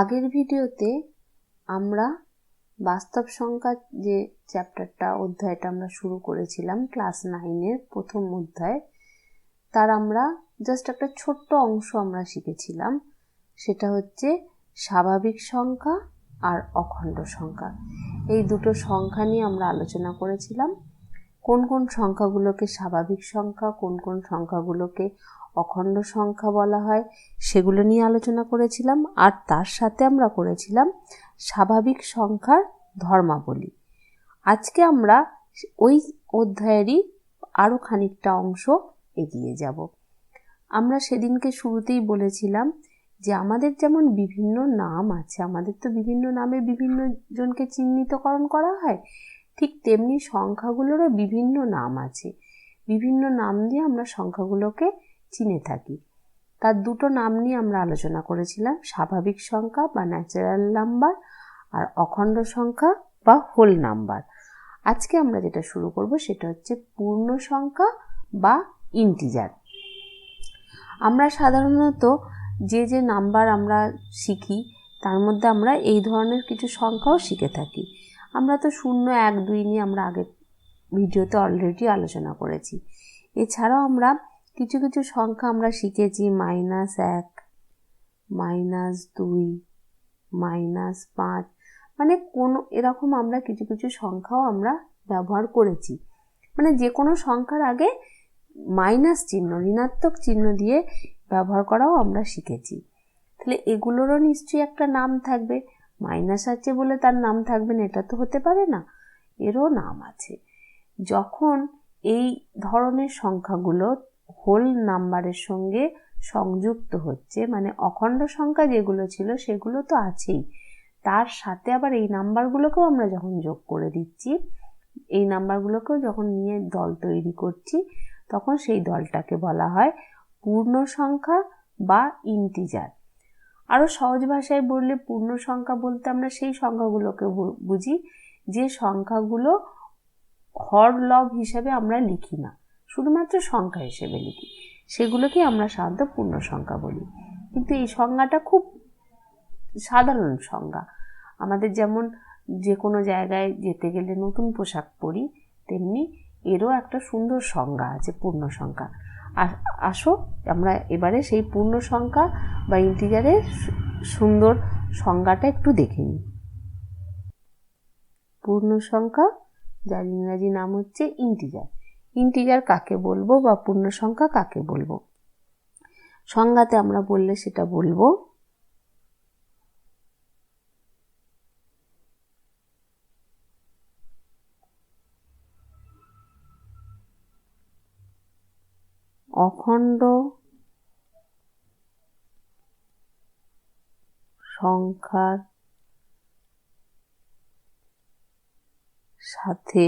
আগের ভিডিওতে আমরা বাস্তব সংখ্যা যে চ্যাপ্টারটা, অধ্যায়টা আমরা শুরু করেছিলাম, ক্লাস নাইনের প্রথম অধ্যায়, তার আমরা জাস্ট একটা ছোট্ট অংশ আমরা শিখেছিলাম। সেটা হচ্ছে স্বাভাবিক সংখ্যা আর অখণ্ড সংখ্যা। এই দুটো সংখ্যা নিয়ে আমরা আলোচনা করেছিলাম। কোন কোন সংখ্যাগুলোকে স্বাভাবিক সংখ্যা, কোন কোন সংখ্যাগুলোকে অখণ্ড সংখ্যা বলা হয়। সেগুলো নিয়ে আলোচনা করেছিলাম আর তার সাথে আমরা করেছিলাম স্বাভাবিক সংখ্যার ধর্মাবলী। আজকে আমরা ওই অধ্যায়েরই আরও খানিকটা অংশ এগিয়ে যাব। আমরা সেদিনকে শুরুতেই বলেছিলাম যে আমাদের যেমন বিভিন্ন নাম আছে, আমাদের তো বিভিন্ন নামে বিভিন্ন জনকে চিহ্নিতকরণ করা হয়, ঠিক তেমনি সংখ্যাগুলোরও বিভিন্ন নাম আছে। বিভিন্ন নাম দিয়ে আমরা সংখ্যাগুলোকে চিনে থাকি। তার দুটো নাম নিয়ে আমরা আলোচনা করেছিলাম, স্বাভাবিক সংখ্যা বা ন্যাচারাল নাম্বার আর অখণ্ড সংখ্যা বা হোল নাম্বার আজকে আমরা যেটা শুরু করব সেটা হচ্ছে পূর্ণ সংখ্যা বা ইন্টিজার আমরা সাধারণত যে যে নাম্বার আমরা শিখি, তার মধ্যে আমরা এই ধরনের কিছু সংখ্যাও শিখে থাকি। আমরা তো শূন্য, এক, দুই নিয়ে আমরা আগের ভিডিওতে অলরেডি আলোচনা করেছি। এছাড়াও আমরা কিছু কিছু সংখ্যা আমরা শিখেছি মাইনাস এক মাইনাস দুই মাইনাস পাঁচ মানে কোনো, এরকম আমরা কিছু কিছু সংখ্যাও আমরা ব্যবহার করেছি। মানে যে কোনো সংখ্যার আগে মাইনাস চিহ্ন, ঋণাত্মক চিহ্ন দিয়ে ব্যবহার করাও আমরা শিখেছি। তাহলে এগুলোরও নিশ্চয়ই একটা নাম থাকবে। মাইনাস আছে বলে তার নাম থাকবে না, এটা তো হতে পারে না, এরও নাম আছে। যখন এই ধরনের সংখ্যাগুলো হোল নাম্বারের সঙ্গে সংযুক্ত হচ্ছে মানে অখণ্ড সংখ্যা যেগুলো ছিল সেগুলো তো আছেই। তার সাথে আবার এই নাম্বারগুলোকেও আমরা যখন যোগ করে দিচ্ছি, এই নাম্বারগুলোকেও যখন নিয়ে দল তৈরি করছি, তখন সেই দলটাকে বলা হয় পূর্ণ সংখ্যা বা ইন্টিজার আরও সহজ ভাষায় বললে পূর্ণ সংখ্যা বলতে আমরা সেই সংখ্যাগুলোকে বুঝি, যে সংখ্যাগুলো হর লব হিসাবে আমরা লিখি না। শুধুমাত্র সংখ্যা হিসেবে লিখি। সেগুলোকে আমরা সাধারণত পূর্ণ সংখ্যা বলি। কিন্তু এই সংজ্ঞাটা খুব সাধারণ সংজ্ঞা আমাদের যেমন যে কোনো জায়গায় যেতে গেলে নতুন পোশাক পরি, তেমনি এরও একটা সুন্দর সংজ্ঞা আছে, পূর্ণ সংখ্যা। আসো আমরা এবারে সেই পূর্ণ সংখ্যা বা ইন্টিজারের সুন্দর সংজ্ঞাটা একটু দেখে নিই। পূর্ণ সংখ্যা, যার ইংরাজি নাম হচ্ছে ইন্টিজার। ইন্টিজার কাকে বলব বা পূর্ণ সংখ্যা কাকে বলব? সংজ্ঞাতে আমরা বললে সেটা বলব, অখণ্ড সংখ্যার সাথে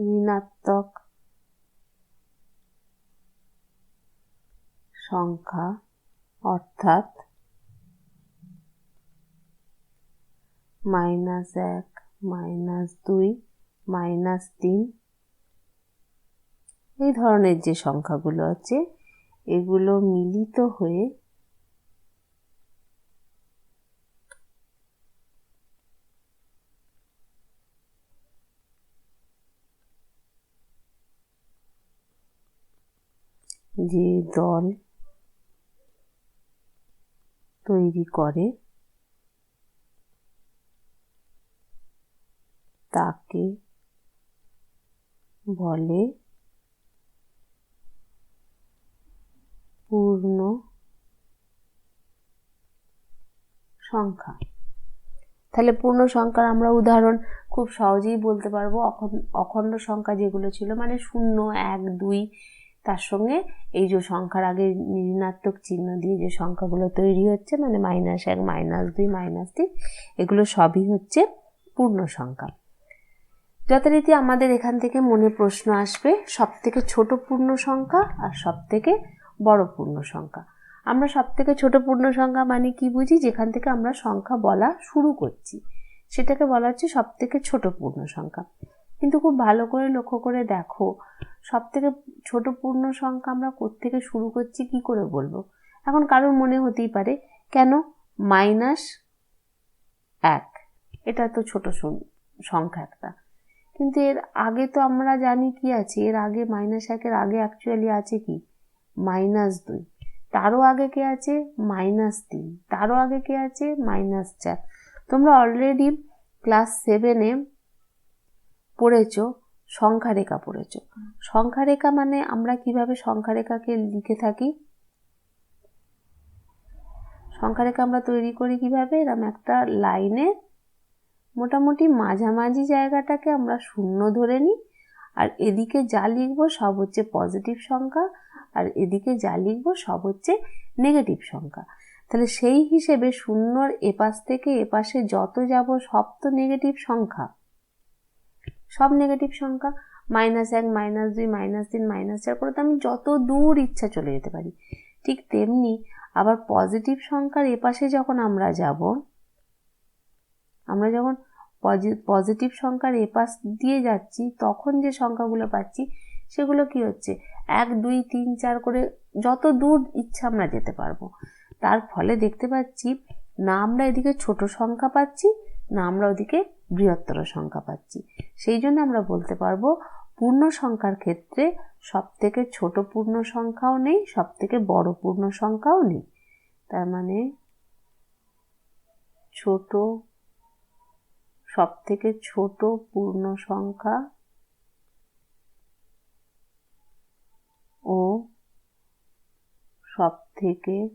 ঋণাত্মক সংখ্যা, অর্থাৎ মাইনাস এক, মাইনাস দুই, মাইনাস তিন। এই ধরনের যে সংখ্যাগুলো আছে, এগুলো মিলিত হয়ে যে দল তৈরি করে, তাকে বলে পূর্ণ সংখ্যা। তাহলে পূর্ণ সংখ্যার আমরা উদাহরণ খুব সহজেই বলতে পারব। অখণ্ড সংখ্যা যেগুলো ছিল মানে শূন্য, এক, দুই তার সঙ্গে এই যে সংখ্যার আগে ঋণাত্মক চিহ্ন দিয়ে যে সংখ্যাগুলো তৈরি হচ্ছে মানে মাইনাস এক মাইনাস দুই মাইনাস তিন, এগুলো সবই হচ্ছে পূর্ণ সংখ্যা। যথারীতি আমাদের এখান থেকে মনে প্রশ্ন আসবে সব থেকে ছোট পূর্ণ সংখ্যা আর সব থেকে বড় পূর্ণ সংখ্যা। আমরা সব থেকে ছোট পূর্ণ সংখ্যা মানে কি বুঝি? যেখান থেকে আমরা সংখ্যা বলা শুরু করছি, সেটাকে বলা হচ্ছে সব থেকে ছোট পূর্ণ সংখ্যা। কিন্তু খুব ভালো করে লক্ষ্য করে দেখো সব থেকে ছোট পূর্ণ সংখ্যা আমরা কোত্থেকে শুরু করছি, কি করে বলব? এখন কারোর মনে হতেই পারে, কেন? মাইনাস এক। এটা তো ছোট সংখ্যা একটা। কিন্তু এর আগে তো আমরা জানি কি আছে, এর আগে মাইনাস একের আগে অ্যাকচুয়ালি আছে কি? মাইনাস দুই। তারও আগে কে আছে? মাইনাস তিন। তারও আগে কে আছে? মাইনাস চার। তোমরা অলরেডি ক্লাস সেভেনে পড়েছ সংখ্যা রেখা পড়েছ। সংখ্যা রেখা মানে আমরা কীভাবে সংখ্যা রেখাকে লিখে থাকি? সংখ্যারেখা আমরা তৈরি করি কীভাবে? এরকম একটা লাইনে মোটামুটি মাঝামাঝি জায়গাটাকে আমরা শূন্য ধরে নিই, আর এদিকে যা লিখব সব হচ্ছে পজিটিভ সংখ্যা, আর এদিকে যা লিখব সব হচ্ছে নেগেটিভ সংখ্যা। তাহলে সেই হিসেবে শূন্যর এপাশ থেকে এপাশে যত যাব সব তো নেগেটিভ সংখ্যা। সব নেগেটিভ সংখ্যা মাইনাস এক মাইনাস দুই মাইনাস তিন মাইনাস চার করে তো আমি যত দূর ইচ্ছা চলে যেতে পারি। ঠিক তেমনি আবার পজিটিভ সংখ্যার এপাশে যখন আমরা যাব, আমরা যখন পজিটিভ সংখ্যার এপাশ দিয়ে যাচ্ছি, তখন যে সংখ্যাগুলো পাচ্ছি, সেগুলো কি হচ্ছে? এক, দুই, তিন, চার করে যত দূর ইচ্ছা আমরা যেতে পারব। তার ফলে দেখতে পাচ্ছি না আমরা এদিকে ছোট সংখ্যা পাচ্ছি, না আমরা ওদিকে বৃহত্তর সংখ্যা পাচ্ছি। সেই জন্য আমরা বলতে পারব, পূর্ণ সংখ্যার ক্ষেত্রে সব থেকে ছোট পূর্ণ সংখ্যাও নেই সব থেকে বড় পূর্ণ সংখ্যাও নেই। তার মানে ছোট সব থেকে ছোট পূর্ণ সংখ্যা ও সব থেকে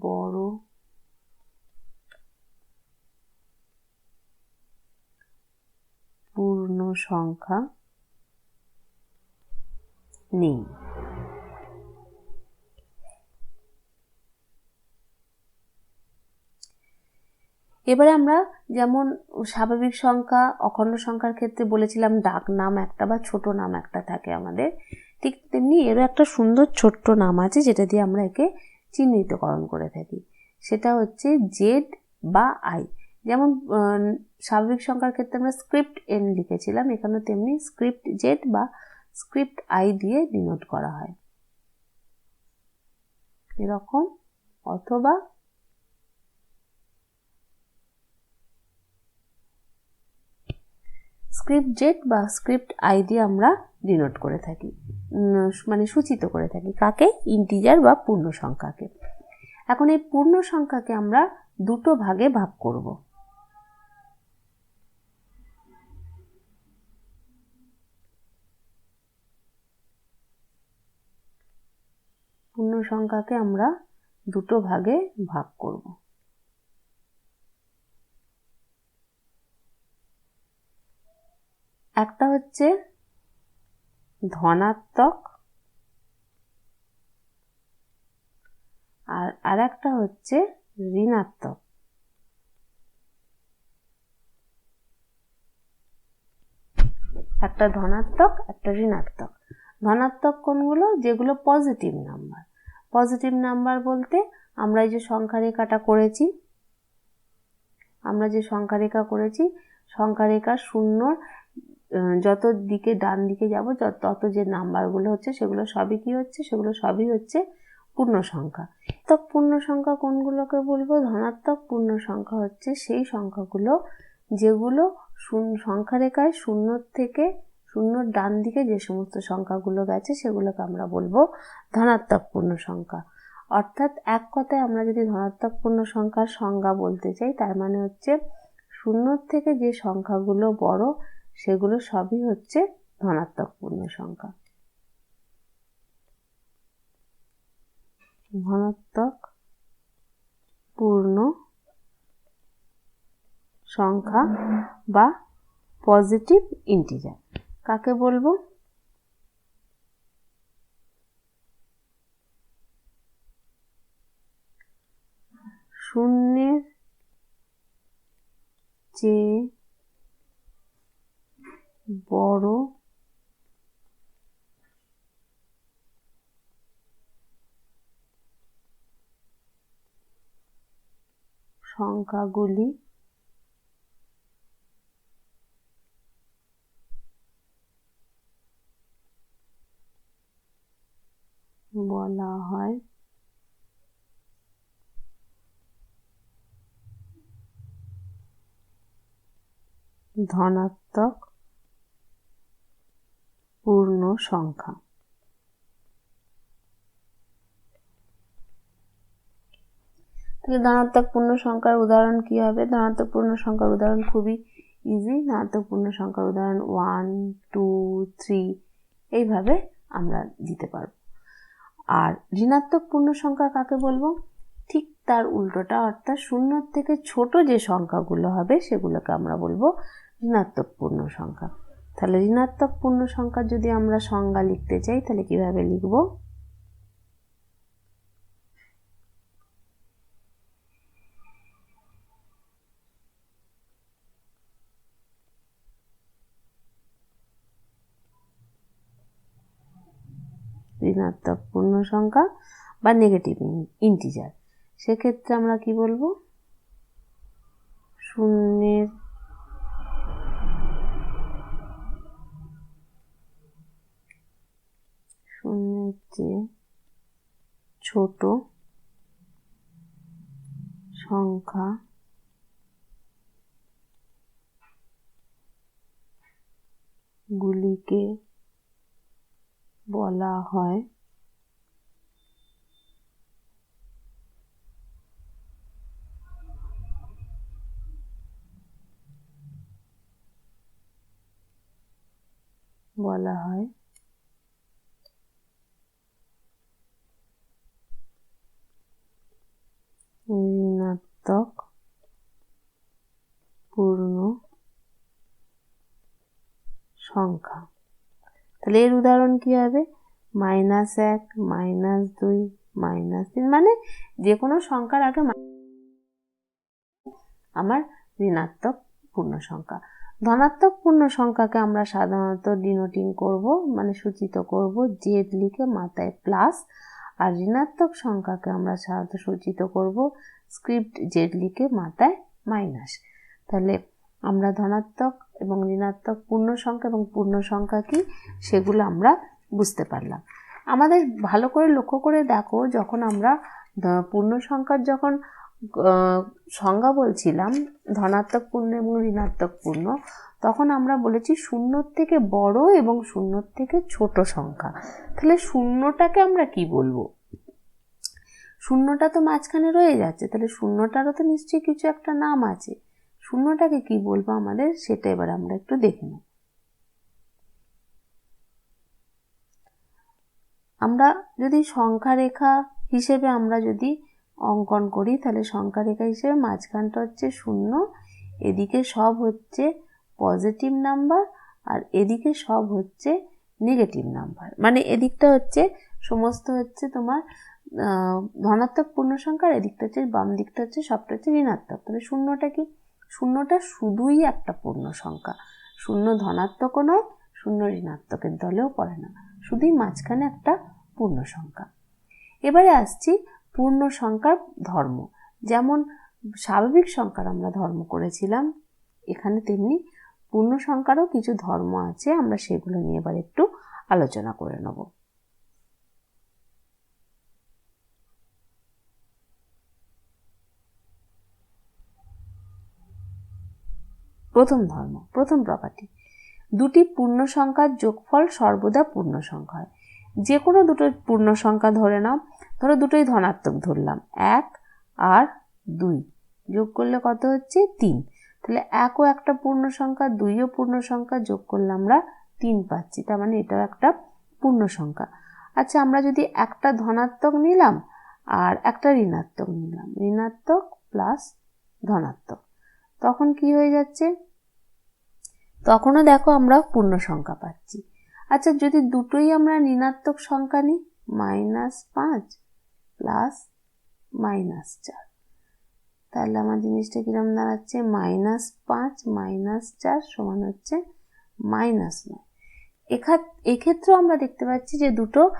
বড় পূর্ণ সংখ্যা নেই। এবারে আমরা যেমন স্বাভাবিক সংখ্যা, অখণ্ড সংখ্যার ক্ষেত্রে বলেছিলাম ডাক নাম একটা বা ছোট নাম একটা থাকে আমাদের, ঠিক তেমনি এরও একটা সুন্দর ছোট্ট নাম আছে যেটা দিয়ে আমরা একে চিহ্নিতকরণ করে থাকি। সেটা হচ্ছে জেড বা আই। যেমন স্বাভাবিক সংখ্যার ক্ষেত্রে আমরা স্ক্রিপ্ট এন লিখেছিলাম এখানেও তেমনি স্ক্রিপ্ট জেড বা স্ক্রিপ্ট আই দিয়ে ডিনোট করা হয়। এরকম, অথবা স্ক্রিপ্ট জেড বা স্ক্রিপ্ট আই দিয়ে আমরা ডিনোট করে থাকি মানে সূচিত করে থাকি কাকে? ইন্টিজার বা পূর্ণ সংখ্যাকে এখন এই পূর্ণ সংখ্যাকে আমরা দুটো ভাগে ভাগ করব। সংখ্যাকে আমরা দুটো ভাগে ভাগ করব। একটা হচ্ছে ধনাত্মক, আর আর একটা হচ্ছে ঋণাত্মক। একটা ধনাত্মক, একটা ঋণাত্মক। ধনাত্মক কোনগুলো? যেগুলো পজিটিভ নাম্বার পজিটিভ নাম্বার বলতে আমরা এই যে সংখ্যা রেখাটা করেছি, আমরা যে সংখ্যা রেখা করেছি সংখ্যা রেখা শূন্যর যত দিকে ডান দিকে যাব তত যে নাম্বারগুলো হচ্ছে সেগুলো সবই কি হচ্ছে? সেগুলো সবই হচ্ছে পূর্ণ সংখ্যা তো পূর্ণ সংখ্যা কোনগুলোকে বলব? ধনাত্মক পূর্ণ সংখ্যা হচ্ছে সেই সংখ্যাগুলো যেগুলো সংখ্যা রেখায় শূন্য থেকে শূন্যর ডান দিকে যে সমস্ত সংখ্যাগুলো গেছে, সেগুলোকে আমরা বলব ধনাত্মক পূর্ণ সংখ্যা। অর্থাৎ এক কথায় আমরা যদি ধনাত্মক পূর্ণ সংখ্যার সংজ্ঞা বলতে চাই, তার মানে হচ্ছে শূন্যর থেকে যে সংখ্যাগুলো বড়, সেগুলো সবই হচ্ছে ধনাত্মক পূর্ণ সংখ্যা। ধনাত্মক পূর্ণ সংখ্যা বা পজিটিভ ইন্টিজার। কাকে বলব? শূন্যের চেয়ে বড় সংখ্যাগুলি ধনাত্মক পূর্ণ সংখ্যা। তাহলে ধনাত্মক পূর্ণ সংখ্যার উদাহরণ কি হবে? ধনাত্মক পূর্ণ সংখ্যার উদাহরণ খুবই ইজি ধনাত্মক পূর্ণ সংখ্যার উদাহরণ ওয়ান টু থ্রি এইভাবে আমরা দিতে পারব। আর ঋণাত্মক পূর্ণ সংখ্যা কাকে বলব? ঠিক তার উল্টোটা, অর্থাৎ শূন্যর থেকে ছোট যে সংখ্যাগুলো হবে, সেগুলোকে আমরা বলব ঋণাত্মক পূর্ণ সংখ্যা। তাহলে ঋণাত্মক পূর্ণ সংখ্যার যদি আমরা সংজ্ঞা লিখতে চাই, তাহলে কীভাবে লিখব? ঋণাত্মক পূর্ণ সংখ্যা বা নেগেটিভ ইন্টিজার সেক্ষেত্রে আমরা কি বলব? শূন্যের চেয়ে ছোট সংখ্যা গুলিকে বলা হয়। বলা হয় ঋণাত্মক পূর্ণ সংখ্যা তাহলে এর উদাহরণ কি হবে? মাইনাস এক মাইনাস দুই মাইনাস তিন। মানে যে কোনো সংখ্যার আগে আমার ঋণাত্মক পূর্ণ সংখ্যা। ধনাত্মক পূর্ণ সংখ্যাকে আমরা সাধারণত ডিনোটিং করব মানে সূচিত করব জেড লিখে মাথায় প্লাস আর ঋণাত্মক সংখ্যাকে আমরা সাধারণত সূচিত করব স্ক্রিপ্ট জেড লিখে মাথায় মাইনাস তাহলে আমরা ধনাত্মক এবং ঋণাত্মক পূর্ণ সংখ্যা এবং পূর্ণ সংখ্যা কি সেগুলো আমরা বুঝতে পারলাম। আমাদের ভালো করে লক্ষ্য করে দেখো, যখন আমরা পূর্ণ সংখ্যার যখন সংজ্ঞা বলছিলাম, ধনাত্মক পূর্ণ এবং ঋণাত্মক পূর্ণ। তখন আমরা বলেছি শূন্যর থেকে বড় এবং শূন্যর থেকে ছোট সংখ্যা। তাহলে শূন্যটাকে আমরা কি বলব? শূন্যটা তো মাঝখানে রয়ে যাচ্ছে, তাহলে শূন্যটারও তো নিশ্চয়ই কিছু একটা নাম আছে। শূন্যটাকে কি বলব আমাদের? সেটা এবার আমরা একটু দেখে নেব। আমরা যদি সংখ্যা রেখা হিসেবে আমরা যদি অঙ্কন করি, তাহলে সংখ্যা রেখা হিসেবে মাঝখানটা হচ্ছে শূন্য, এদিকে সব হচ্ছে পজিটিভ নাম্বার আর এদিকে সব হচ্ছে নেগেটিভ নাম্বার মানে এদিকটা হচ্ছে সমস্ত হচ্ছে তোমার ধনাত্মক পূর্ণ সংখ্যা আর এদিকটা হচ্ছে বাম দিকটা হচ্ছে সবটা হচ্ছে ঋণাত্মক। তাহলে শূন্যটা কি? শূন্যটা শুধুই একটা পূর্ণ সংখ্যা। শূন্য ধনাত্মকও নয়, শূন্য ঋণাত্মকের দলেও পড়ে না। শুধুই মাঝখানে একটা পূর্ণ সংখ্যা। এবারে আসছি পূর্ণ সংখ্যার ধর্ম। যেমন স্বাভাবিক সংখ্যার আমরা ধর্ম করেছিলাম, এখানে তেমনি পূর্ণ সংখ্যারও কিছু ধর্ম আছে, আমরা সেগুলো নিয়ে এবার একটু আলোচনা করে নেব। প্রথম ধর্ম, প্রথম প্রপার্টি দুটি পূর্ণ সংখ্যার যোগফল সর্বদা পূর্ণ সংখ্যা হয়। যে কোনো দুটো পূর্ণ সংখ্যা ধরে নাও। ধরো দুটোই ধনাত্মক ধরলাম। এক আর দুই। যোগ করলে কত হচ্ছে? তিন। তাহলে একও একটা পূর্ণ সংখ্যা, দুইও পূর্ণ সংখ্যা যোগ করলে আমরা তিন পাচ্ছি। তার মানে এটাও একটা পূর্ণ সংখ্যা। আচ্ছা আমরা যদি একটা ধনাত্মক নিলাম আর একটা ঋণাত্মক নিলাম। ঋণাত্মক প্লাস ধনাত্মক। তখন কি হয়ে যাচ্ছে? তখনও দেখো আমরা পূর্ণ সংখ্যা পাচ্ছি। আচ্ছা যদি দুটোই আমরা ঋণাত্মক সংখ্যা নিই, মাইনাস পাঁচ প্লাস মাইনাস চার। তাহলে আমার জিনিসটা কিরম দাঁড়াচ্ছে? মাইনাস পাঁচ মাইনাস চার সমান হচ্ছে মাইনাস নয়। এখাত এক্ষেত্রেও আমরা দেখতে পাচ্ছি যে দুটো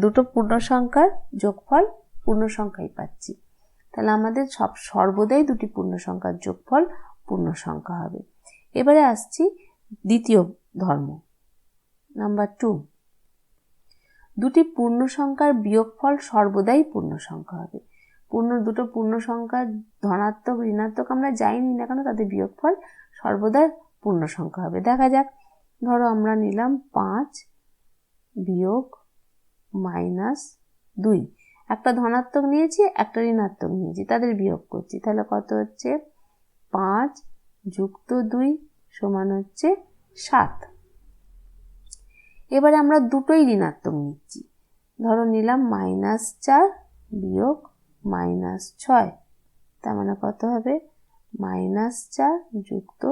দুটো পূর্ণ সংখ্যার যোগফল পূর্ণ সংখ্যাই পাচ্ছি। তাহলে আমাদের সব, সর্বদাই দুটি পূর্ণ সংখ্যার যোগফল পূর্ণ সংখ্যা হবে। এবারে আসছি দ্বিতীয় ধর্ম। নাম্বার টু দুটি পূর্ণ সংখ্যার বিয়োগফল সর্বদাই পূর্ণ সংখ্যা হবে। পূর্ণ দুটো পূর্ণ সংখ্যা ধনাত্মক, ঋণাত্মক আমরা যাইনি না কেন, তাদের বিয়োগফল সর্বদা পূর্ণ সংখ্যা হবে। দেখা যাক। ধরো আমরা নিলাম পাঁচ বিয়োগ মাইনাস দুই। একটা ধনাত্মক নিয়েছি, একটা ঋণাত্মক নিয়েছি, তাদের বিয়োগ করছি। তাহলে কত হচ্ছে? পাঁচ যুক্ত দুই সমান হচ্ছে সাত। এবারে আমরা দুটোই ঋণাত্মক নিচ্ছি। ধরো নিলাম মাইনাস চার বিয়োগ মাইনাস ছয়। তার মানে কত হবে? মাইনাস চার যুক্ত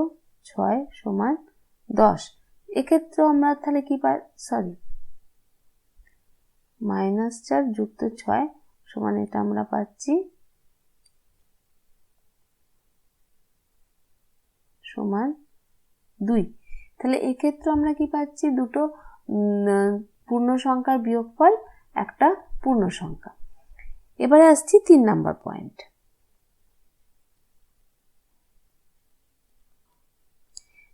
ছয় সমান দশ। এক্ষেত্রেও আমরা তাহলে কি পাই? সরি মাইনাস চার যুক্ত ছয় সমান এটা আমরা পাচ্ছি সমান দুই। তাহলে এক্ষেত্রে আমরা কি পাচ্ছি? দুটো পূর্ণ সংখ্যার বিয়োগফল একটা পূর্ণ সংখ্যা এবারে আসছি তিন নাম্বার পয়েন্ট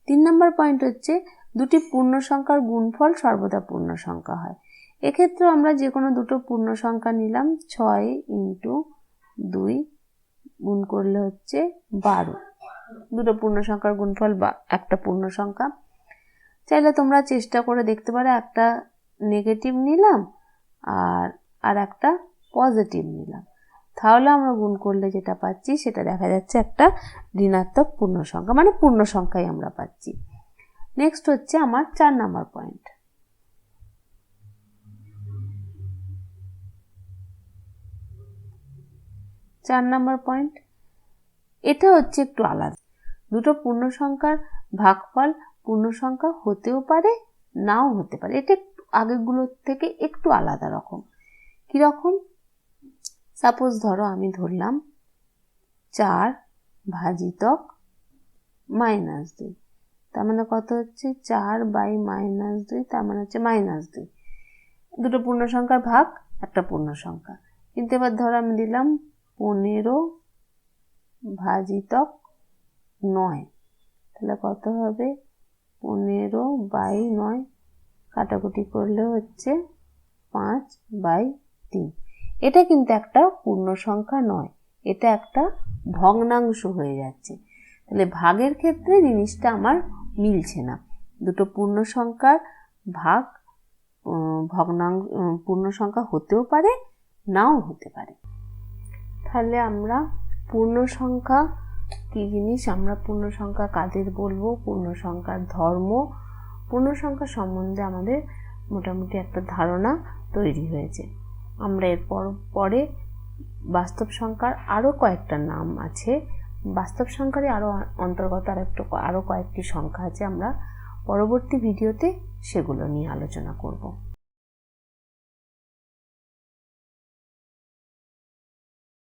তিন নাম্বার পয়েন্ট হচ্ছে দুটি পূর্ণ সংখ্যার গুণফল সর্বদা পূর্ণ সংখ্যা হয়। এক্ষেত্রে আমরা যে কোনো দুটো পূর্ণ সংখ্যা নিলাম, ছয় ইন্টু দুই গুণ করলে হচ্ছে বারো। দুটো পূর্ণ সংখ্যার গুণফল বা একটা পূর্ণ সংখ্যা চাইলে তোমরা চেষ্টা করে দেখতে পারো, একটা নেগেটিভ নিলাম আর আর একটা পজিটিভ নিলাম। তাহলে আমরা গুণ করলে যেটা পাচ্ছি, সেটা দেখা যাচ্ছে একটা ঋণাত্মক পূর্ণ সংখ্যা মানে পূর্ণ সংখ্যাই আমরা পাচ্ছি। নেক্সট হচ্ছে আমার চার নাম্বার পয়েন্ট চার নাম্বার পয়েন্ট এটা হচ্ছে একটু আলাদা। দুটো পূর্ণ সংখ্যার ভাগফল পূর্ণ সংখ্যা হতেও পারে, নাও হতে পারে। এটা একটু আগেরগুলোর থেকে একটু আলাদা রকম। কীরকম সাপোজ ধরো আমি ধরলাম চার ভাজিতক মাইনাস দুই। তার মানে কত হচ্ছে? চার বাই মাইনাস দুই, তার মানে হচ্ছে মাইনাস দুই। দুটো পূর্ণ সংখ্যার ভাগ, একটা পূর্ণ সংখ্যা। কিন্তু এবার ধরো আমি দিলাম পনেরো ভাজিতক নয়। তাহলে কত হবে? পনেরো বাই নয় কাটাকুটি করলে হচ্ছে পাঁচ বাই তিন। এটা কিন্তু একটা পূর্ণ সংখ্যা নয়, এটা একটা ভগ্নাংশ হয়ে যাচ্ছে। তাহলে ভাগের ক্ষেত্রে জিনিসটা আমার মিলছে না। দুটো পূর্ণ সংখ্যার ভাগ ভগ্নাংশ পূর্ণ সংখ্যা হতেও পারে, নাও হতে পারে। তাহলে আমরা পূর্ণ সংখ্যা কী জিনিস আমরা পূর্ণ সংখ্যা কাদের বলব? পূর্ণ সংখ্যার ধর্ম। পূর্ণ সংখ্যা সম্বন্ধে আমাদের মোটামুটি একটা ধারণা তৈরি হয়েছে। আমরা এরপর পরে বাস্তব সংখ্যার আরও কয়েকটা নাম আছে। বাস্তব সংখ্যারই আরও অন্তর্গত আর একটু আরও কয়েকটি সংখ্যা আছে। আমরা পরবর্তী ভিডিওতে সেগুলো নিয়ে আলোচনা করব।